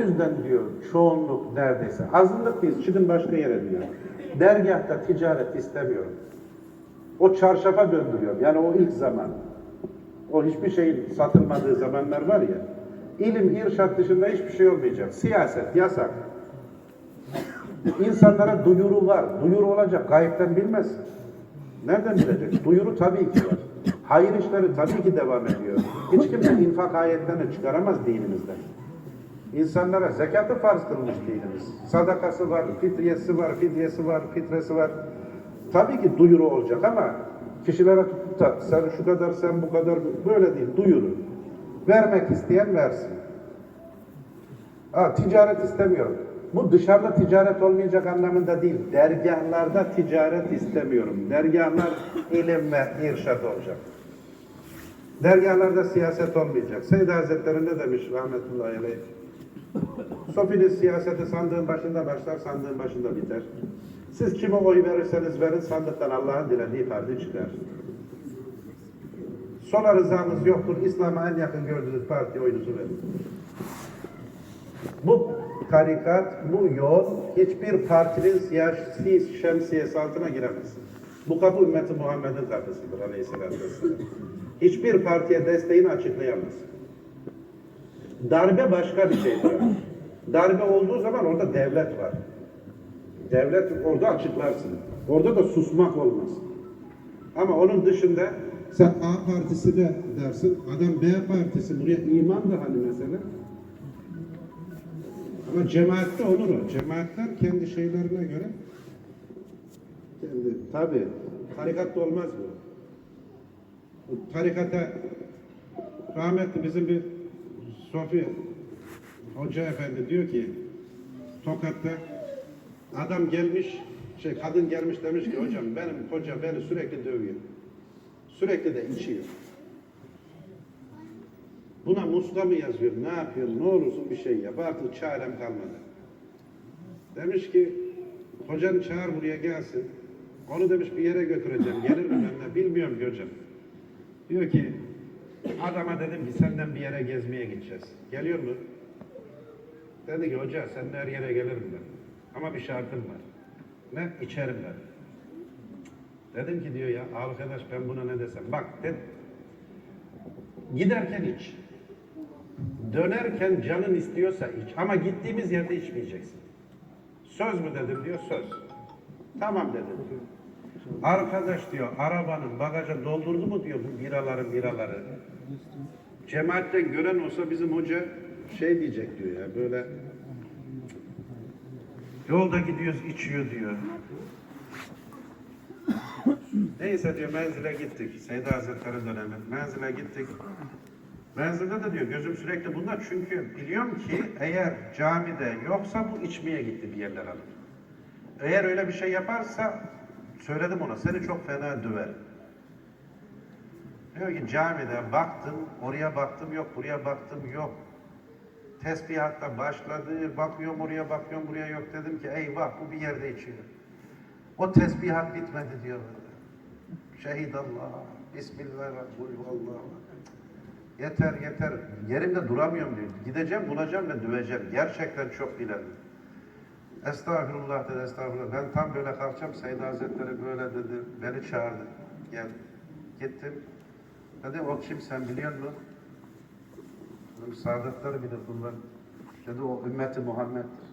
yüzden diyor çoğunluk neredeyse. Azınlık biz çıkın başka yere diyor. Dergahta ticaret istemiyorum. O çarşafa döndürüyor. Yani o ilk zaman. O hiçbir şeyin satılmadığı zamanlar var ya. İlim, irşat dışında hiçbir şey olmayacak. Siyaset, yasak. İnsanlara duyuru var. Duyuru olacak. Gayipten bilmez. Nereden bilecek? Duyuru tabii ki var. Hayır işleri tabii ki devam ediyor. Hiç kimse infak ayetlerini çıkaramaz dinimizden. İnsanlara zekatı farz kılmış dinimiz. Sadakası var, fitriyesi var, fidyesi var, fitresi var. Tabii ki duyuru olacak ama kişilere tutup da sen şu kadar, sen bu kadar böyle değil, duyuru. Vermek isteyen versin. Ha, ticaret istemiyorum. Bu dışarıda ticaret olmayacak anlamında değil. Dergahlarda ticaret istemiyorum. Dergahlar ilim ve irşat olacak. Dergahlarda siyaset olmayacak. Seyyid Hazretleri ne demiş rahmetullahi aleyh? Sofinin siyaseti sandığın başında başlar, sandığın başında biter. Siz kime oy verirseniz verin, sandıktan Allah'ın dilediği parti çıkar. Sona rızamız yoktur. İslam'a en yakın gördüğünüz parti oyunuzu verin. Bu tarikat, bu yol hiçbir partinin siyasi şemsiyesi altına giremez. Bu kapı ümmeti Muhammed'in kapısıdır aleyhissalatü vesselam. Hiçbir partiye desteğini açıklayamaz. Darbe başka bir şeydir. Darbe olduğu zaman orada devlet var. Devlet orada açıklarsın. Orada da susmak olmaz. Ama onun dışında sen A partisi de dersin, adam B partisi, buraya iman da hani mesela. Ama cemaatte olur o. Cemaatler kendi şeylerine göre kendi, tabi tarikatta olmaz bu. Bu tarikata rahmetli bizim bir Sofi Hoca Efendi diyor ki Tokat'ta adam gelmiş şey kadın gelmiş demiş ki hocam benim koca beni sürekli dövüyor. Sürekli de içiyor. Buna muska mı yazıyor? Ne yapıyor? Ne olursun bir şey yap. Artık çarem kalmadı. Demiş ki hocanı çağır buraya gelsin. Onu demiş bir yere götüreceğim. Gelir mi benimle? Bilmiyorum ki hocam. Diyor ki adama dedim ki senden bir yere gezmeye gideceğiz. Geliyor mu? Dedi ki hoca sen her yere gelirim ben. Ama bir şartım var. Ne? İçerim ben. Dedim ki diyor ya arkadaş ben buna ne desem. Bak dedim. Giderken iç. Dönerken canın istiyorsa iç. Ama gittiğimiz yerde içmeyeceksin. Söz mü dedim diyor söz. Tamam dedim. Arkadaş diyor arabanın bagaja doldurdu mu diyor bu biraları biraları. Cemaatten gören olsa bizim hoca şey diyecek diyor ya böyle yolda gidiyoruz içiyor diyor. Neyse diyor menzile gittik. Seyyid Hazretleri dönemi. Menzile gittik. Menzilde de diyor gözüm sürekli bunda çünkü biliyorum ki eğer camide yoksa bu içmeye gitti bir yerler alır. Eğer öyle bir şey yaparsa söyledim ona seni çok fena döver. Diyor ki camide baktım, oraya baktım yok, buraya baktım yok. Tesbihatta başladı, bakıyorum oraya bakıyorum buraya yok dedim ki eyvah bu bir yerde içiyor. O tesbihat bitmedi diyor. Şehidallah, Bismillahirrahmanirrahim. Yeter yeter. Yerimde duramıyorum diyor. Gideceğim bulacağım ve döveceğim. Gerçekten çok bilen. Estağfurullah dedi estağfurullah. Ben tam böyle kalkacağım. Seyyid Hazretleri böyle dedi. Beni çağırdı. Gel. Gittim. Dedi o kim sen biliyor musun? Dedim, bilir bunlar. Dedi o ümmeti Muhammed'dir.